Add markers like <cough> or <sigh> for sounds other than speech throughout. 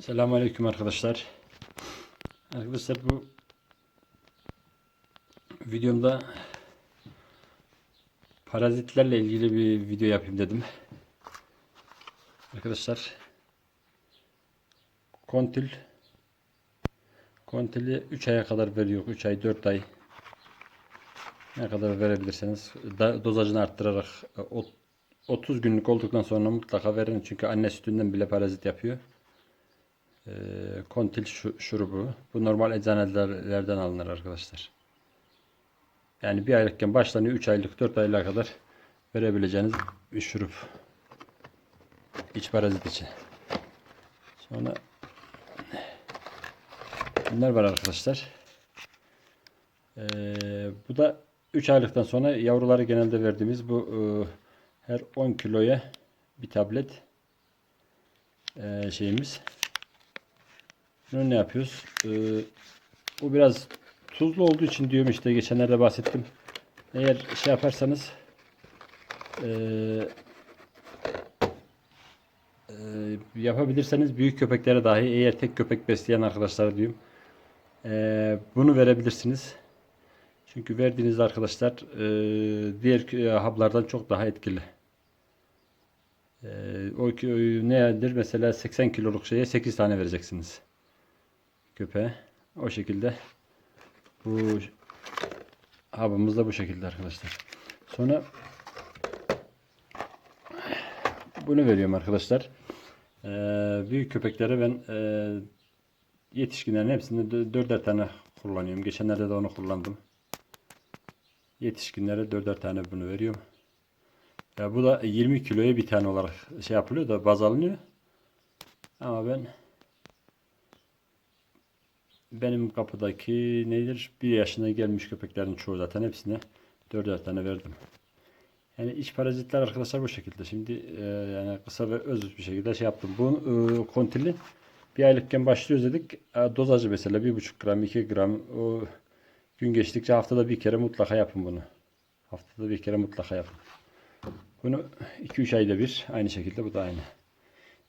Selamünaleyküm arkadaşlar. Arkadaşlar bu videomda parazitlerle ilgili bir video yapayım dedim. Arkadaşlar kontil kontili 3 aya kadar veriyor. 3 ay 4 ay ne kadar verebilirseniz dozajını arttırarak e, o- 30 günlük olduktan sonra mutlaka verin. Çünkü anne sütünden bile parazit yapıyor. Ee, kontil şu- şurubu. Bu normal eczanelerden alınır arkadaşlar. Yani bir aylıkken başlanıyor 3 aylık 4 aylığa kadar verebileceğiniz bir şurup. İç parazit için. Sonra bunlar var arkadaşlar. Ee, bu da 3 aylıktan sonra yavruları genelde verdiğimiz bu e, her 10 kiloya bir tablet e, şeyimiz. Bunu ne yapıyoruz? Ee, bu biraz tuzlu olduğu için diyorum işte geçenlerde bahsettim. Eğer şey yaparsanız ee, ee, yapabilirseniz büyük köpeklere dahi eğer tek köpek besleyen arkadaşlara diyorum ee, bunu verebilirsiniz. Çünkü verdiğiniz arkadaşlar ee, diğer e, haplardan çok daha etkili. Ee, o ki- nedir? Mesela 80 kiloluk şeye 8 tane vereceksiniz köpeğe. O şekilde bu hapımız da bu şekilde arkadaşlar. Sonra bunu veriyorum arkadaşlar. Ee, büyük köpeklere ben e, yetişkinlerin hepsinde dö- dörder tane kullanıyorum. Geçenlerde de onu kullandım. Yetişkinlere dörder tane bunu veriyorum. Ya bu da 20 kiloya bir tane olarak şey yapılıyor da baz alınıyor. Ama ben benim kapıdaki nedir? Bir yaşına gelmiş köpeklerin çoğu zaten hepsine dörder tane verdim. Yani iç parazitler arkadaşlar bu şekilde. Şimdi e, yani kısa ve öz bir şekilde şey yaptım. Bu e, kontili bir aylıkken başlıyoruz dedik. E, dozajı mesela 1,5 gram, 2 gram o gün geçtikçe haftada bir kere mutlaka yapın bunu. Haftada bir kere mutlaka yapın. Bunu 2-3 ayda bir aynı şekilde bu da aynı.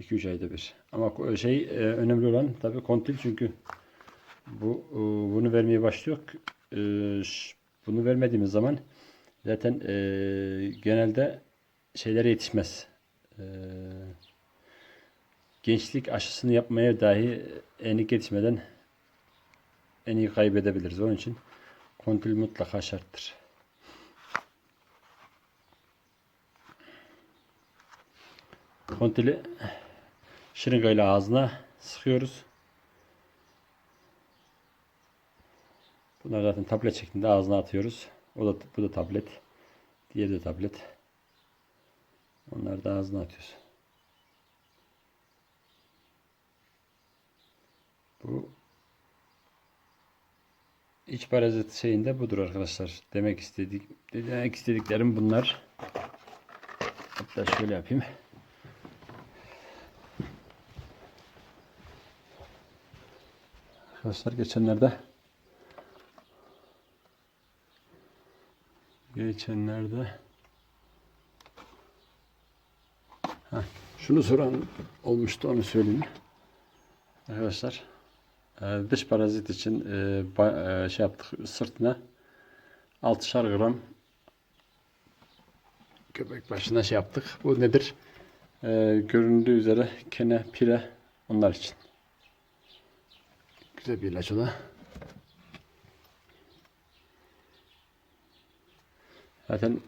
2-3 ayda bir. Ama şey e, önemli olan tabii kontil çünkü bu e, bunu vermeye başlıyor. E, Bunu vermediğimiz zaman zaten e, genelde şeylere yetişmez. Gençlik aşısını yapmaya dahi enik yetişmeden en iyi kaybedebiliriz. Onun için kontil mutlaka şarttır. Kontili şırıngayla ağzına sıkıyoruz. Bunlar zaten tablet şeklinde ağzına atıyoruz. O da bu da tablet. Diğeri de tablet. Onları da ağzına atıyoruz. Bu iç parazit şeyinde budur arkadaşlar. Demek istedik demek istediklerim bunlar. Hatta şöyle yapayım. Arkadaşlar geçenlerde geçenlerde Heh, şunu soran olmuştu onu söyleyeyim. Arkadaşlar e, dış parazit için e, e, şey yaptık sırtına 6'şar gram köpek başına şey yaptık. Bu nedir? Göründüğü üzere kene, pire onlar için. Güzel bir ilaç o da. Zaten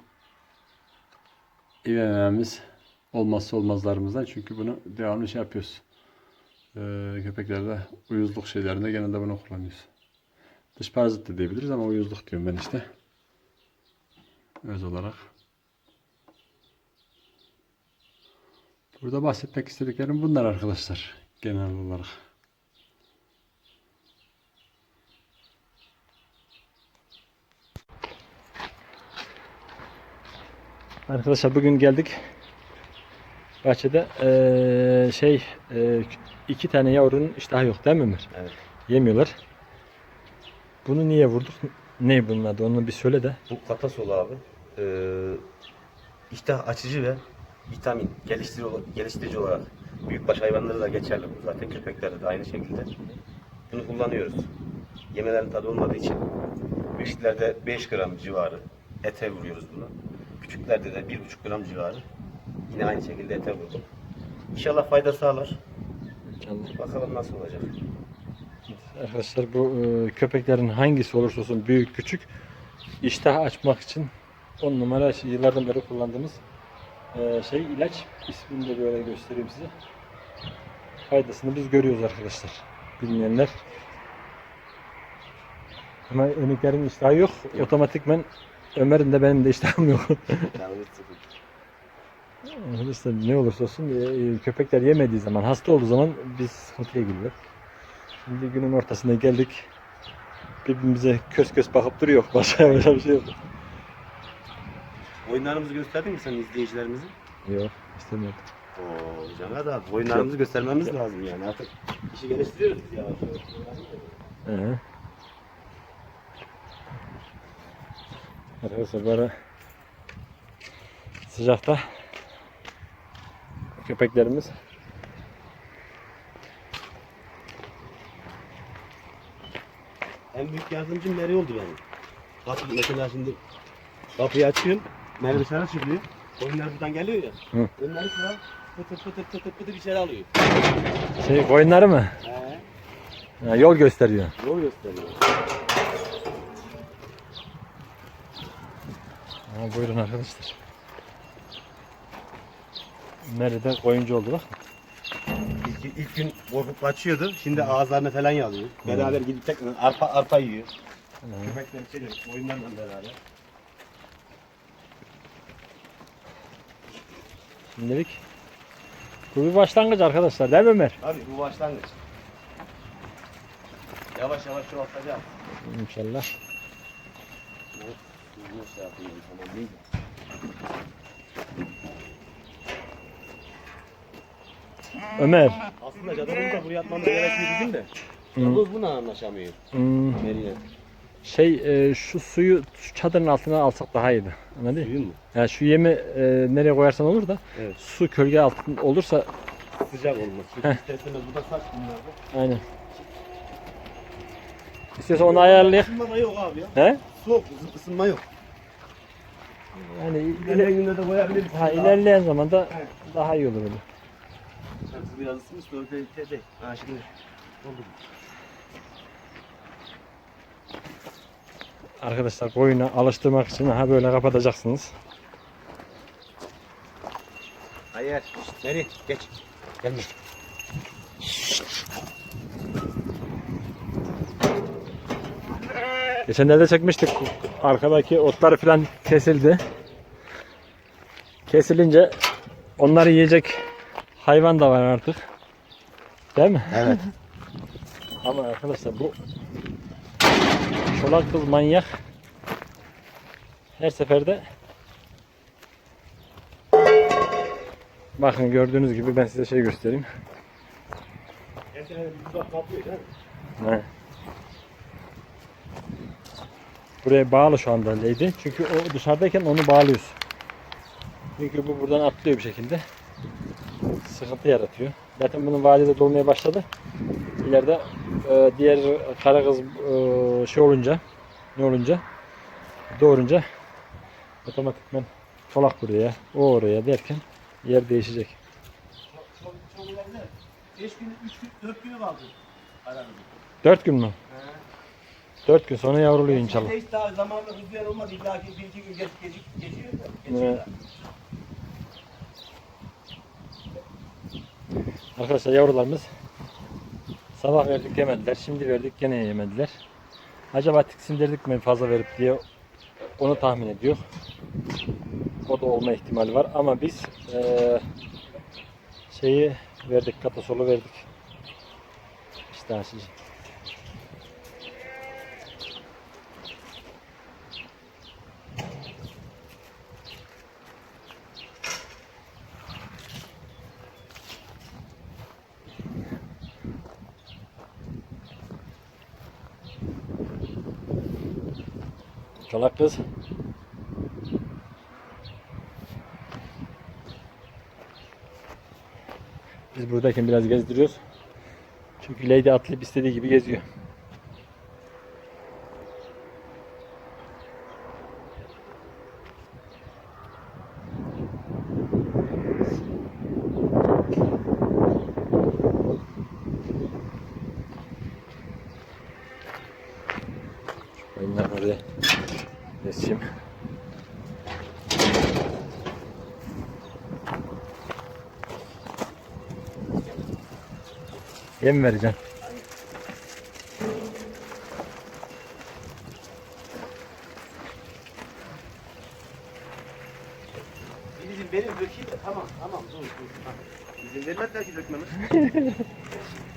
İVM'miz olmazsa olmazlarımızdan çünkü bunu devamlı şey yapıyoruz. Ee, köpeklerde uyuzluk şeylerinde genelde bunu kullanıyoruz. Dış parazit de diyebiliriz ama uyuzluk diyorum ben işte. Öz olarak. Burada bahsetmek istediklerim bunlar arkadaşlar. Genel olarak. Arkadaşlar bugün geldik. Bahçede eee, şey eee, iki tane yavrunun iştahı yok değil mi Ömer? Evet. Yemiyorlar. Bunu niye vurduk? Ne bunun adı? Onu bir söyle de. Bu katasol abi. Ee, iştah açıcı ve vitamin geliştirici, geliştirici olarak Büyükbaş hayvanları da geçerli bu. Zaten köpeklerde de aynı şekilde. Bunu kullanıyoruz. Yemelerin tadı olmadığı için. Büyüklerde 5 gram civarı ete vuruyoruz bunu. Küçüklerde de 1,5 gram civarı. Yine aynı şekilde ete vurdum. İnşallah fayda sağlar. İnşallah. Bakalım nasıl olacak. Arkadaşlar bu e, köpeklerin hangisi olursa olsun büyük küçük iştah açmak için 10 numara şey, yıllardan beri kullandığımız e, şey ilaç. İsmini de böyle göstereyim size. Faydasını biz görüyoruz arkadaşlar. Bilmeyenler. Ama Önüklerin iştahı yok. Otomatikmen Ömer'in de benim de iştahım yok. <laughs> Arkadaşlar ne olursa olsun e, e, köpekler yemediği zaman, hasta olduğu zaman biz sıkıntıya giriyor. Şimdi günün ortasına geldik. Birbirimize kös kös bakıp duruyor. <laughs> Başka bir şey yok. Oyunlarımızı gösterdin mi sen izleyicilerimize? Yok istemiyorum. Oo Caner abi oyunlarımızı göstermemiz lazım yani artık işi geliştiriyoruz biz yavaş yavaş. Hı. Arkadaşlar ara sıcakta köpeklerimiz En büyük yardımcım Meri oldu benim. Kapı mesela şimdi kapıyı açıyorum. Meri dışarı çıkıyor. Oyunlar buradan geliyor ya. Hı. Önleri sıra pıtır pıtır pıtır pıtır içeri alıyor. şey koyunları mı? He. Ha, yol gösteriyor. Yol gösteriyor. Ha, buyurun arkadaşlar. Nerede koyuncu oldu bak. İlk, ilk gün korkup kaçıyordu. Şimdi ağızlarını falan yalıyor. Beraber gidip tekrar arpa arpa yiyor. Köpekler içeri oyunlarla beraber. Şimdilik bu bir başlangıç arkadaşlar değil mi Ömer? Abi bu başlangıç. Yavaş yavaş çoğaltacağız. İnşallah. Nasıl yapayım tamam değil mi? Ömer. Aslında cadılımız da buraya atmamız gerekmiyor bizim de. Hı. Cadılımız bununla anlaşamıyor. Hmm, Meri'yle. şey e, şu suyu şu çadırın altına alsak daha iyiydi. Anladın mı? Duyuyor musun? Yani şu yemi e, nereye koyarsan olur da Evet. su kölge altında olursa Sıcak olmaz. Çünkü isterseniz burada saç bunlarda. aynen. İstiyorsan onu ayarlayak. Isınma da yok abi ya. He? Soğuk, ısı- ısınma yok. Yani İlerleyen iler, günlerde koyabiliriz. ha, ilerleyen zaman da daha iyi olur öyle. Şarkısı biraz ısınmış da öyle şey değil. Ha şimdi oldu. Arkadaşlar koyuna alıştırmak için ha böyle kapatacaksınız. Hayır. Meri geç. Gelme. Geçenlerde çekmiştik. Arkadaki otlar falan kesildi. Kesilince onları yiyecek hayvan da var artık. Değil mi? Evet. <laughs> Ama arkadaşlar bu çolak kız manyak her seferde Bakın gördüğünüz gibi ben size şey göstereyim. Geçen bir tuzak kapıyor değil mi? He. Buraya bağlı şu anda Lady. Çünkü o dışarıdayken onu bağlıyoruz. Çünkü bu buradan atlıyor bir şekilde. Sıkıntı yaratıyor. Zaten bunun vadide dolmaya başladı. İleride e, diğer kara kız e, şey olunca ne olunca doğurunca otomatikman çolak buraya, o oraya derken yer değişecek. Çok çok ileride. 5 gün, 3 gün, 4 günü kaldı. Aramızda. Dört gün mü? Dört gün sonra yavruluyor inşallah. Hiç daha zamanla rüzgar olmadı. İlla ki bir iki gün geç, gecik, geçiyor da. Evet. Geçiyor da. Arkadaşlar yavrularımız sabah verdik yemediler. Şimdi verdik gene yemediler. Acaba tiksindirdik mi fazla verip diye onu tahmin ediyor. O da olma ihtimali var ama biz eee, şeyi verdik katasolu verdik. İşte açıcı. Çolak kız. Biz buradayken biraz gezdiriyoruz. Çünkü Lady atlayıp istediği gibi geziyor. Şu Oyunlar oraya geçeyim. Yem vereceğim. Bizim benim dökeyim de tamam tamam dur dur. Ha. İzin vermezler ki dökmeme. <laughs>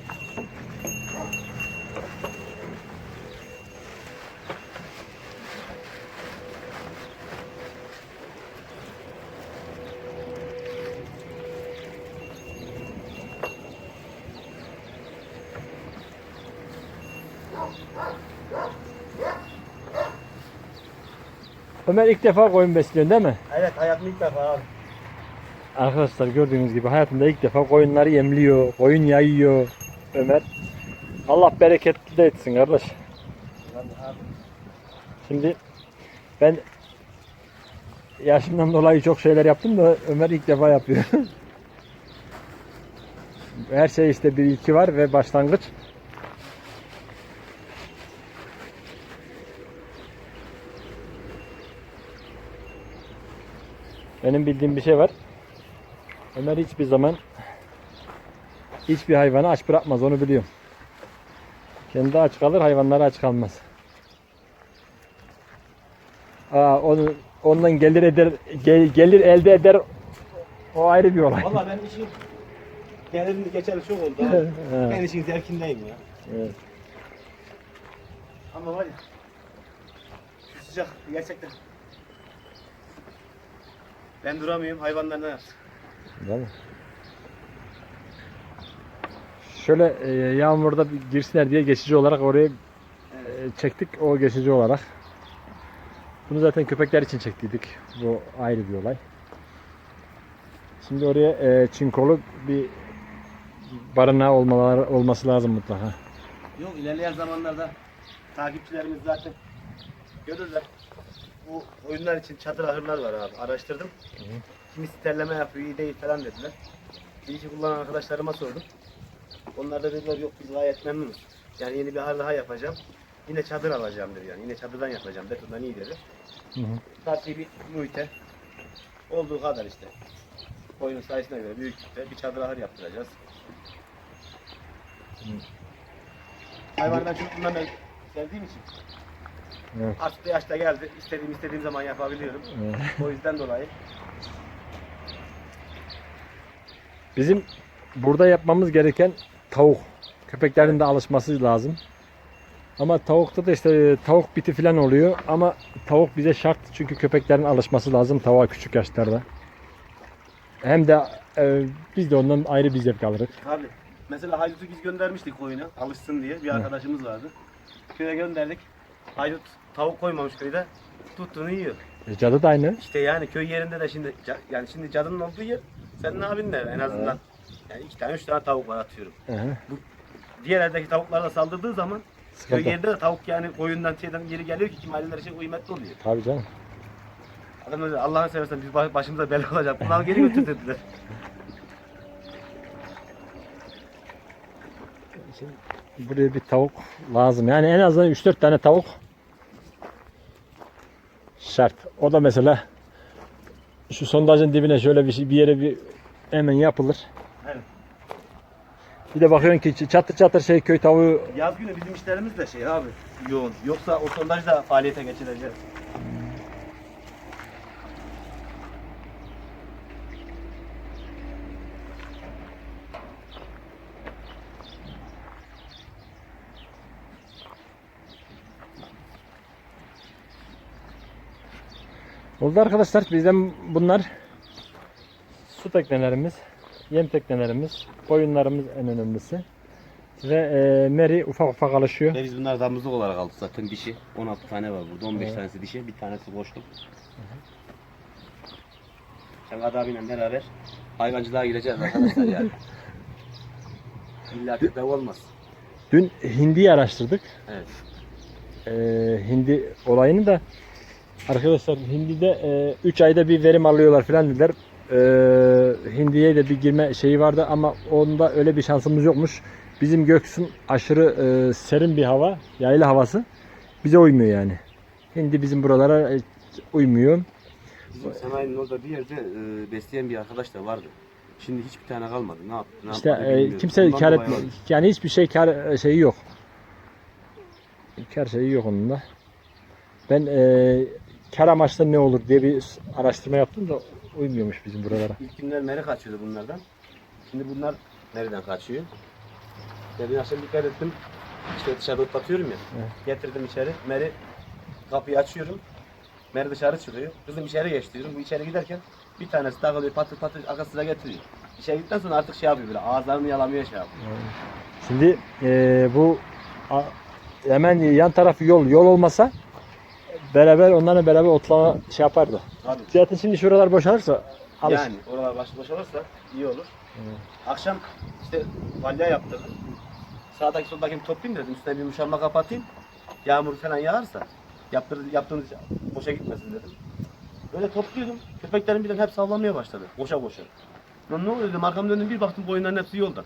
Ömer ilk defa koyun besliyorsun değil mi? evet hayatım ilk defa abi. Arkadaşlar gördüğünüz gibi hayatında ilk defa koyunları yemliyor, koyun yayıyor Ömer. Allah bereketli de etsin kardeş. Şimdi ben yaşımdan dolayı çok şeyler yaptım da Ömer ilk defa yapıyor. <laughs> Her şey işte bir iki var ve başlangıç. Benim bildiğim bir şey var. Ömer hiçbir zaman hiçbir hayvanı aç bırakmaz onu biliyorum. Kendi aç kalır hayvanları aç kalmaz. Aa, onu, ondan gelir eder gel- gelir elde eder o ayrı bir olay. Valla ben işin gelirini geçeli çok oldu <laughs> ben işin zevkindeyim ya. Evet. Ama var ya şu sıcak gerçekten. Ben duramıyorum hayvanlar ne yapsın? Değil mi? Şöyle e, yağmurda bir girsinler diye geçici olarak oraya e, çektik o geçici olarak. Bunu zaten köpekler için çektiydik. Bu ayrı bir olay. Şimdi oraya e, çinkolu bir barınağı olmaları, olması lazım mutlaka. Yok ilerleyen zamanlarda takipçilerimiz zaten görürler. Bu oyunlar için çadır ahırlar var abi. Araştırdım. Kimi sterleme yapıyor, iyi değil falan dediler. Bir işi kullanan arkadaşlarıma sordum. Onlar da dediler yok biz gayet memnunuz. Yani yeni bir ahır daha yapacağım. Yine çadır alacağım dedi yani. Yine çadırdan yapacağım. Betondan iyi dedi. Hı hı. Karşı bir muhite. Olduğu kadar işte. Oyunun sayısına göre büyüklükte bir çadır ahır yaptıracağız. Hayvandan çocukluğumdan ben sevdiğim için Evet. Artık yaşta geldi. İstediğim istediğim zaman yapabiliyorum. Evet. O yüzden dolayı. Bizim burada yapmamız gereken tavuk. Köpeklerin de alışması lazım. Ama tavukta da işte tavuk biti falan oluyor ama tavuk bize şart çünkü köpeklerin alışması lazım tavuğa küçük yaşlarda. Hem de e, biz de ondan ayrı bir zevk alırız. Abi mesela Haydut'u biz göndermiştik oyuna alışsın diye. Bir arkadaşımız vardı. Köye gönderdik. Haydut tavuk koymamış köyde. Tuttuğunu yiyor. E, cadı da aynı. İşte yani köy yerinde de şimdi ca- yani şimdi cadının olduğu yer senin abin de en azından. Yani iki tane üç tane tavuk var atıyorum. Hı hı. Diğer yerdeki tavuklarla saldırdığı zaman köy Sıkıntı. yerinde de tavuk yani koyundan şeyden geri geliyor ki mahalleler için kıymetli oluyor. Tabii canım. Adam dedi Allah'ını seversen biz baş- başımıza bela olacak. Bunları geri götür dediler. <laughs> Buraya bir tavuk lazım. Yani en azından 3-4 tane tavuk şart. O da mesela şu sondajın dibine şöyle bir, şey, bir yere bir hemen yapılır. Evet. Bir de bakıyorsun ki çatır çatır şey köy tavuğu Yaz günü bizim işlerimiz de şey abi yoğun. Yoksa o sondajda faaliyete geçireceğiz. Oldu arkadaşlar. Bizden bunlar su teknelerimiz, yem teknelerimiz, oyunlarımız en önemlisi. Ve e, Mary ufak ufak alışıyor. Ve biz bunlar damızlık olarak aldık zaten dişi. 16 tane var burada. 15 Evet. tanesi dişi, bir tanesi boşluk. Kadı abiyle beraber hayvancılığa gireceğiz arkadaşlar yani. <laughs> İlla köpek olmaz. Dün hindiyi araştırdık. Evet. Ee, hindi olayını da arkadaşlar hindide 3 ayda bir verim alıyorlar falan dediler. Ee, hindiye de bir girme şeyi vardı ama onda öyle bir şansımız yokmuş. Bizim Göksun aşırı e, serin bir hava, yaylı havası. Bize uymuyor yani. Hindi bizim buralara e, uymuyor. Bizim sanayinin orada bir yerde e, besleyen bir arkadaş da vardı. Şimdi hiçbir tane kalmadı. Ne yaptı? Ne İşte yapmadı e, kimse Bundan kar oldu. yani hiçbir şey kar şeyi yok. Kar şeyi yok onun da. Ben e, kar amaçlı ne olur diye bir araştırma yaptım da uymuyormuş bizim buralara. İlk günler meri kaçıyordu bunlardan. Şimdi bunlar nereden kaçıyor? Demin akşam dikkat ettim. İşte dışarıda otlatıyorum ya. Evet. Getirdim içeri. Meri kapıyı açıyorum. Meri dışarı çıkıyor. Kızım içeri geç diyorum. Bu içeri giderken bir tanesi takılıyor patır patır arkasına getiriyor. İçeri gittikten sonra artık şey yapıyor böyle ağızlarını yalamıyor şey yapıyor. Şimdi e, bu a- hemen yan tarafı yol yol olmasa beraber onlarla beraber otlama şey yapardı. Tabii. Zaten şimdi şuralar boşalırsa alış. Yani oralar baş boş olursa iyi olur. Evet. Akşam işte balya yaptırdım. Sağdaki soldaki toplayayım dedim. Üstüne bir muşamba kapatayım. Yağmur falan yağarsa yaptır, yaptığınız boşa gitmesin dedim. Böyle topluyordum. Köpeklerin birden hepsi avlanmaya başladı. Boşa boşa. Lan ne oluyor dedim. Arkamı döndüm bir baktım boyunların hepsi yolda.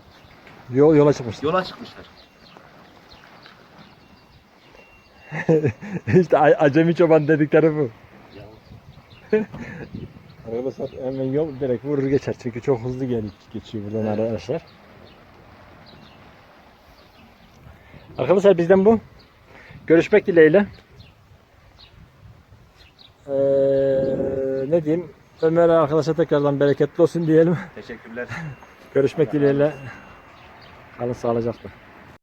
Yol, yola çıkmıştı. Yola çıkmışlar. <laughs> işte acemi çoban dedikleri bu. <laughs> Arkadaşlar hemen yol direkt vurur geçer çünkü çok hızlı gel geçiyor buradan Evet. arkadaşlar. Arkadaşlar bizden bu. Görüşmek dileğiyle. Ee, ne diyeyim? Ömer arkadaşa tekrardan bereketli olsun diyelim. Teşekkürler. <laughs> Görüşmek dileğiyle. Kalın sağlıcakla.